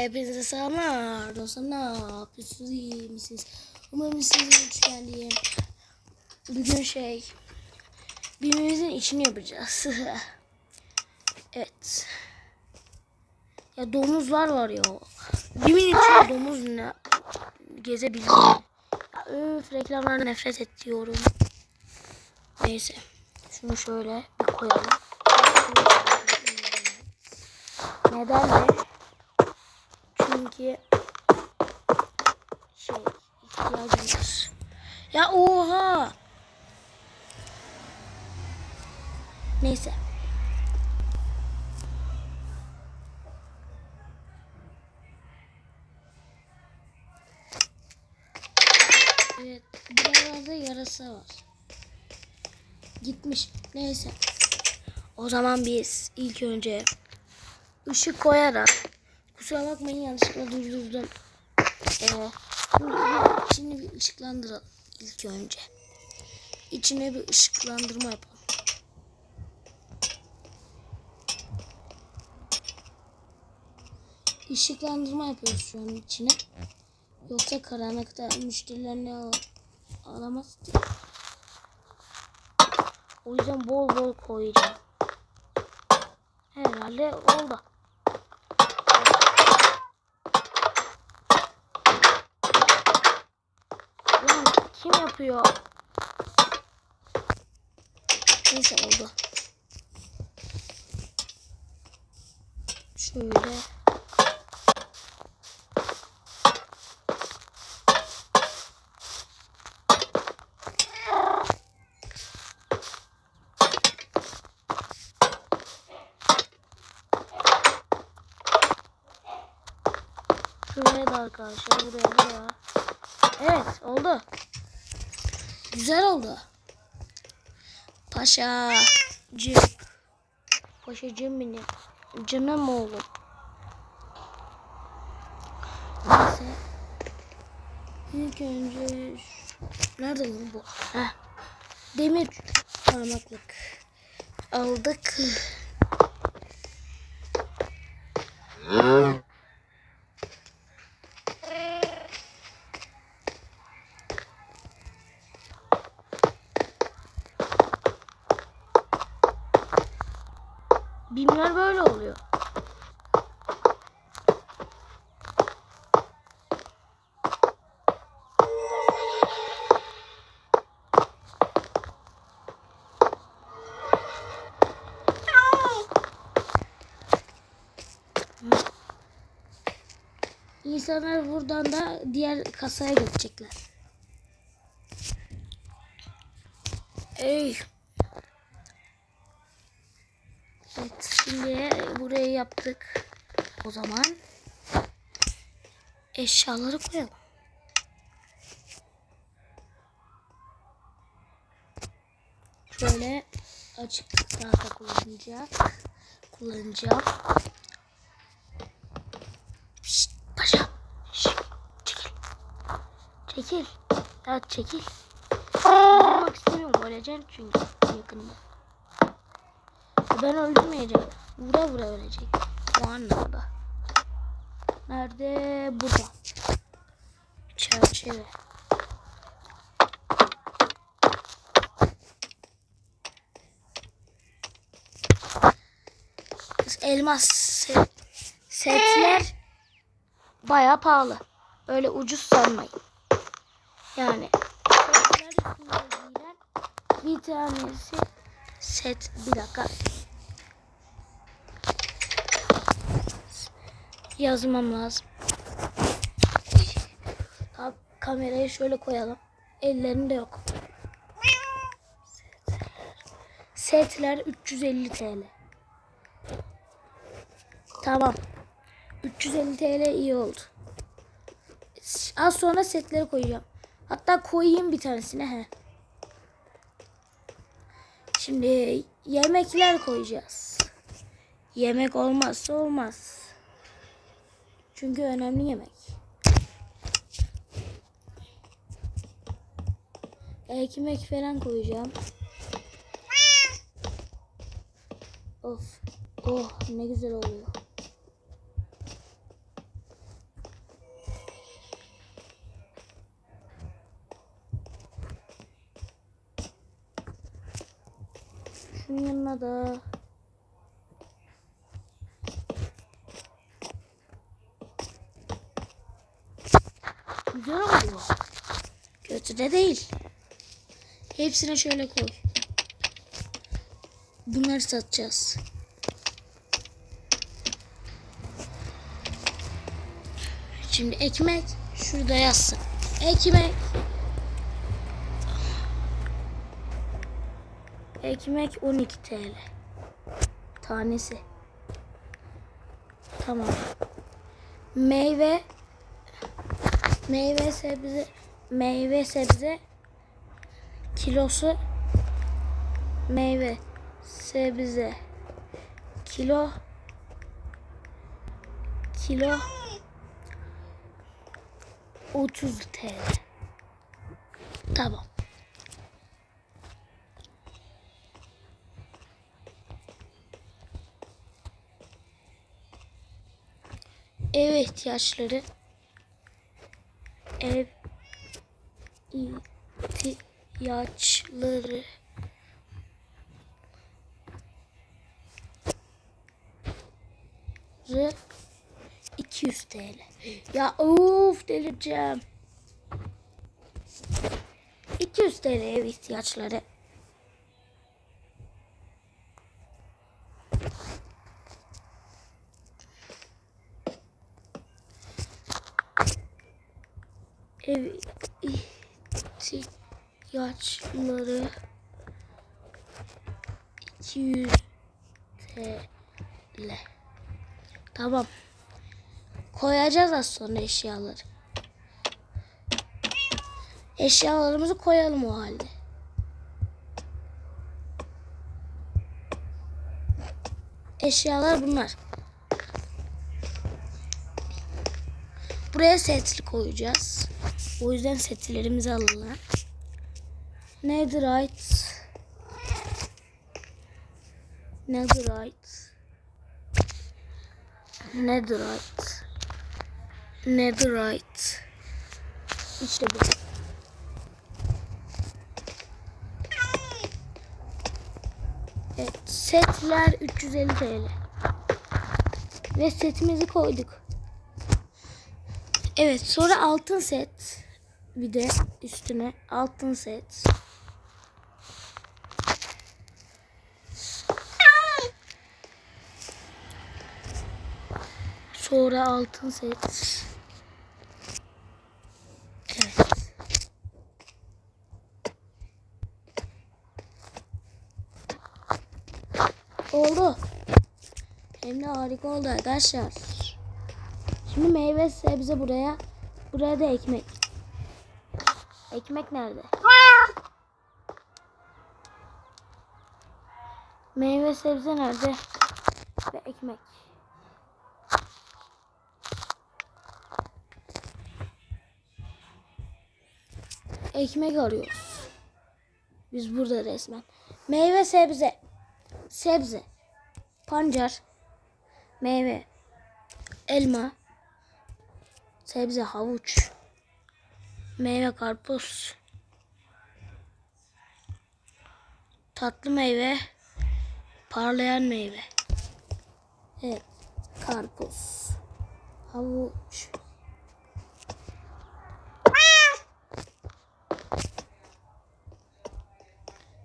Hepinize selamlar. Dostlar ne yapıyorsunuz? İyi misiniz? Umarım siz üçgenliyim. Bugün şey birbirimizin içini yapacağız. evet. Ya domuzlar var ya. Bimin içinde domuz ne gezebilir. Öf reklamlardan nefret ediyorum. Neyse. Şunu şöyle bir koyalım. Neden de? Çünkü şey ihtiyacım var. Ya oha. Neyse. Evet, buralarda yarasa var. Gitmiş. Neyse. O zaman biz ilk önce ışık koyarak kusura bakmayın yanlışlıkla durdurdum. Ee, içini bir ışıklandıralım ilk önce. İçine bir ışıklandırma yapalım. Işıklandırma yapıyoruz şu an içine. Yoksa karanlıkta müşterilerini al alamaz ki. O yüzden bol bol koyacağım. Herhalde oldu. Lan kim yapıyor? Neyse oldu. Şöyle. Şuraya da arkadaşlar buraya buraya. Evet oldu. Güzel oldu. Paşacık. Paşacığım benim. Canım oğlum. Neyse. İlk önce nerede lan bu? Heh. Demir parmaklık aldık. İnsanlar buradan da diğer kasaya geçecekler. Ey. Evet şimdi buraya yaptık. O zaman eşyaları koyalım. Şöyle açık tahta kullanacak. Kullanacağım. Şşt, paşa. Şşt, çekil. Çekil. Ya çekil. Vurmak istemiyorum. Öleceğim çünkü yakında. Ben öldürmeyeceğim. Vura vura ölecek. O anlamda. Nerede? Burada. Çerçeve. Elmas set, setler baya pahalı. Öyle ucuz sanmayın. Yani bir tanesi set bir dakika yazmam lazım. Ka- kamerayı şöyle koyalım. Ellerinde yok. Setler 350 TL. Tamam. 350 TL iyi oldu. Az sonra setleri koyacağım. Hatta koyayım bir tanesine he. Şimdi yemekler koyacağız. Yemek olmazsa olmaz. Çünkü önemli yemek. Ekmek falan koyacağım. Of. Oh ne güzel oluyor. Da Güzel oluyor. Kötü de değil. Hepsine şöyle koy. Bunları satacağız. Şimdi ekmek şurada yazsın. Ekmek. Ekmek 12 TL. Tanesi. Tamam. Meyve meyve sebze meyve sebze kilosu meyve sebze kilo kilo 30 TL. Tamam. Ev ihtiyaçları ev ihtiyaçları Rı 200 TL. Ya of delireceğim. 200 TL ev ihtiyaçları. Ev ihtiyaçları 200 TL. Tamam. Koyacağız az sonra eşyaları. Eşyalarımızı koyalım o halde. Eşyalar bunlar. Buraya setli koyacağız. O yüzden setlerimizi alalım. Netherite. Netherite. Netherite. Netherite. İşte bu. Evet, setler 350 TL. Ve setimizi koyduk. Evet, sonra altın set. Bir de üstüne altın set. Sonra altın set. Oldu. Hem de harika oldu arkadaşlar. Şimdi meyve sebze buraya. Buraya da ekmek. Ekmek nerede? Meyve sebze nerede? Ve ekmek. Ekmek arıyoruz. Biz burada resmen. Meyve sebze. Sebze. Pancar. Meyve. Elma. Sebze havuç. Meyve karpuz. Tatlı meyve. Parlayan meyve. Evet. Karpuz. Havuç.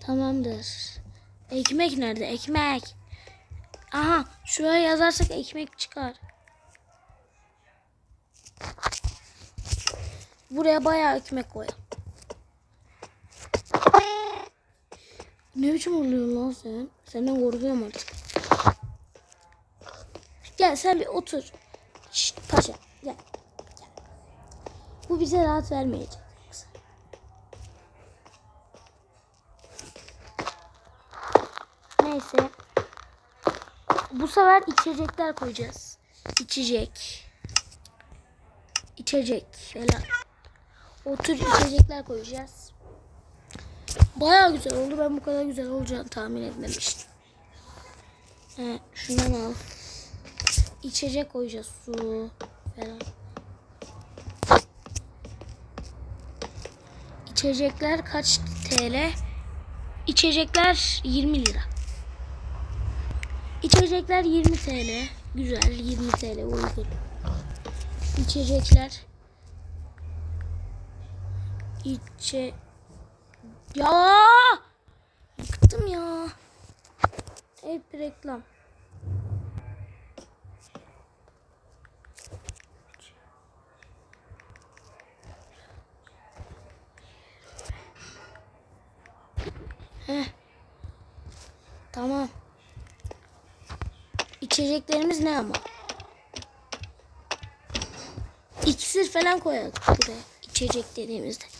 Tamamdır. Ekmek nerede? Ekmek. Aha şuraya yazarsak ekmek çıkar. Buraya bayağı ekmek koy. Ne biçim oluyor lan sen? Senden korkuyorum artık. Gel sen bir otur. Şşt paşa gel. gel. Bu bize rahat vermeyecek. Neyse. Bu sefer içecekler koyacağız. İçecek. İçecek falan. O tür içecekler koyacağız. Baya güzel oldu. Ben bu kadar güzel olacağını tahmin etmemiştim. He, şundan al. İçecek koyacağız. Su falan. İçecekler kaç TL? İçecekler 20 lira. İçecekler 20 TL. Güzel 20 TL uygun. İçecekler. İçe... Ya! Bıktım ya. Hep reklam. Heh. Tamam. İçeceklerimiz ne ama? İksir falan koyalım buraya. İçecek dediğimizde.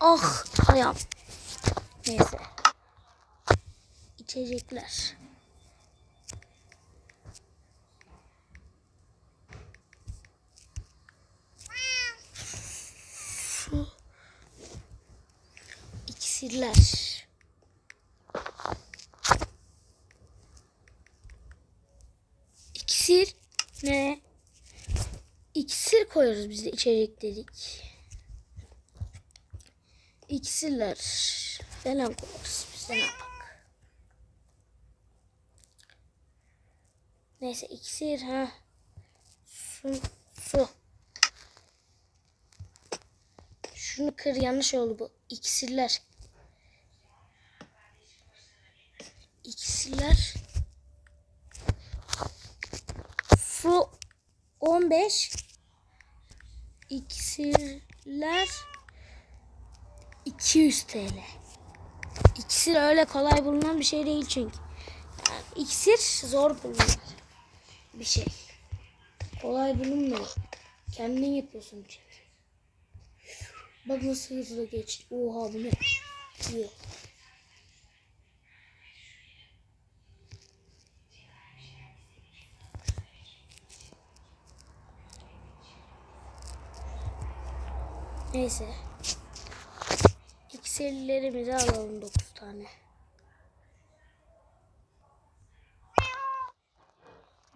Ah ayağım. Neyse. İçecekler. Su. İksirler. İksir ne? İksir koyarız biz de içecek dedik. İksirler falan koyarız biz ne yapak. Neyse iksir ha. Su, su. Şunu kır yanlış oldu bu. İksirler. İksirler. Su 15 iksirler 200 TL. İksir öyle kolay bulunan bir şey değil çünkü. Yani iksir zor bulunan bir şey. Kolay bulunmuyor. Kendin yapıyorsun çünkü. Bak nasıl hızlı geçti. Oha bu ne? İyi. Neyse. İksirlerimizi alalım 9 tane.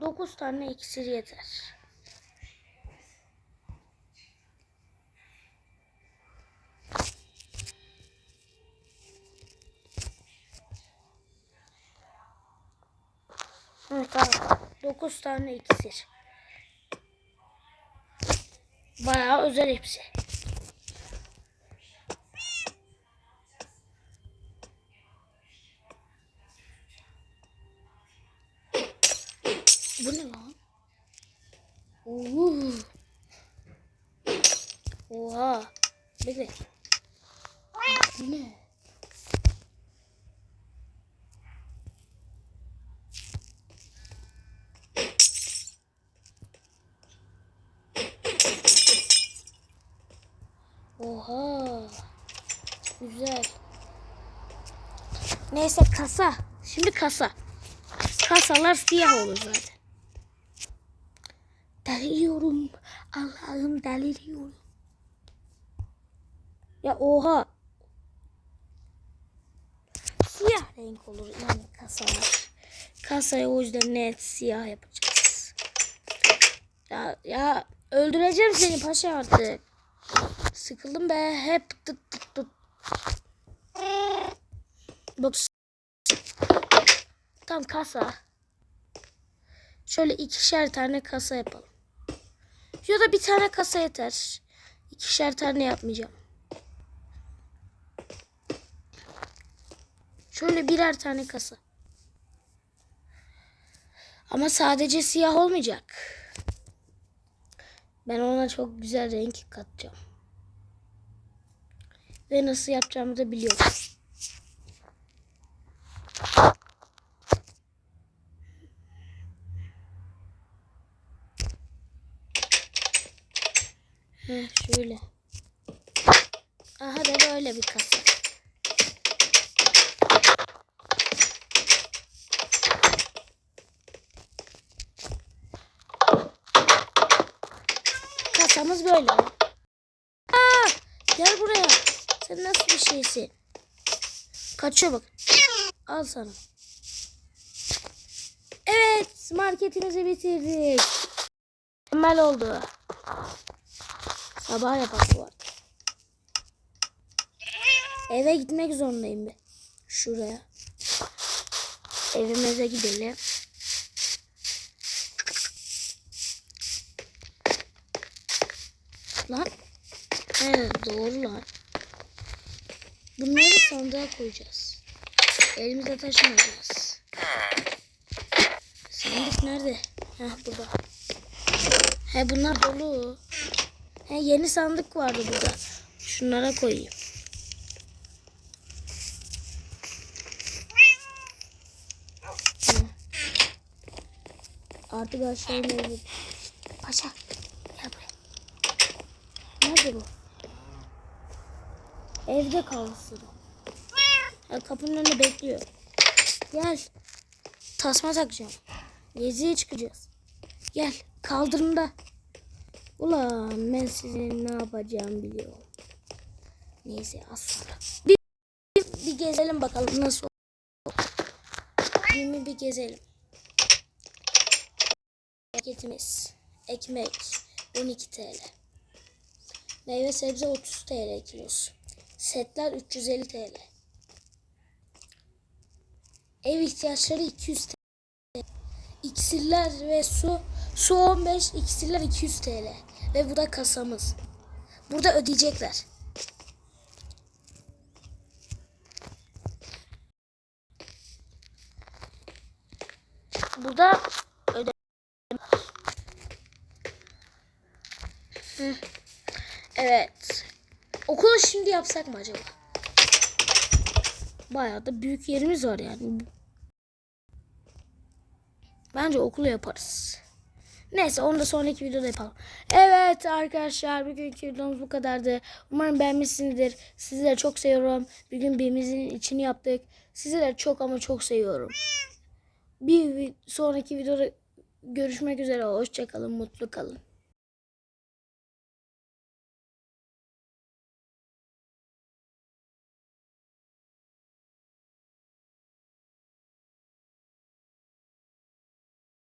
9 tane iksir yeter. Evet tamam. 9 tane iksir. Bayağı özel hepsi. Bu ne lan? Oo. Oha. Bekle. Ne? Oha. Güzel. Neyse kasa. Şimdi kasa. Kasalar siyah olur zaten. Deliriyorum. Allah'ım deliriyorum. Ya oha. Siyah renk olur yani kasalar. Kasayı o yüzden net siyah yapacağız. Ya, ya öldüreceğim seni paşa artık. Sıkıldım be. Hep tıt tıt tıt. Bak. Tam kasa. Şöyle ikişer tane kasa yapalım. Ya da bir tane kasa yeter. İkişer tane yapmayacağım. Şöyle birer tane kasa. Ama sadece siyah olmayacak. Ben ona çok güzel renk katacağım. Ve nasıl yapacağımı da biliyorum. Heh, şöyle. Aha da böyle bir kasa. Kasamız böyle. Aa, gel buraya. Sen nasıl bir şeysin? Kaçıyor bak. Al sana. Evet, marketimizi bitirdik. Mükemmel oldu. Sabah yapası var. Eve gitmek zorundayım bir. Şuraya. Evimize gidelim. Lan. Evet doğru lan. Bunları sandığa koyacağız. Elimizde taşımayacağız. Sandık nerede? Heh burada. He bunlar dolu. He yeni sandık vardı burada. Şunlara koyayım. Hı. Artık aşağı inelim. Paşa. Bu? Evde kalsın. Ya kapının önünde bekliyor. Gel. Tasma takacağım. Geziye çıkacağız. Gel. Kaldırımda. Ulan ben sizin ne yapacağım biliyorum. Neyse sonra. Bir, bir, bir gezelim bakalım nasıl olur. Bir, bir gezelim. Paketimiz. Ekmek 12 TL. Meyve sebze 30 TL kilosu. Setler 350 TL. Ev ihtiyaçları 200 TL. İksirler ve su. Su 15, iksirler 200 TL. Ve bu da kasamız. Burada ödeyecekler. Evet. Okulu şimdi yapsak mı acaba? Bayağı da büyük yerimiz var yani. Bence okulu yaparız. Neyse onu da sonraki videoda yapalım. Evet arkadaşlar bugünkü videomuz bu kadardı. Umarım beğenmişsinizdir. Sizleri çok seviyorum. Bugün birimizin içini yaptık. Sizleri çok ama çok seviyorum. Bir sonraki videoda görüşmek üzere. Hoşçakalın. Mutlu kalın.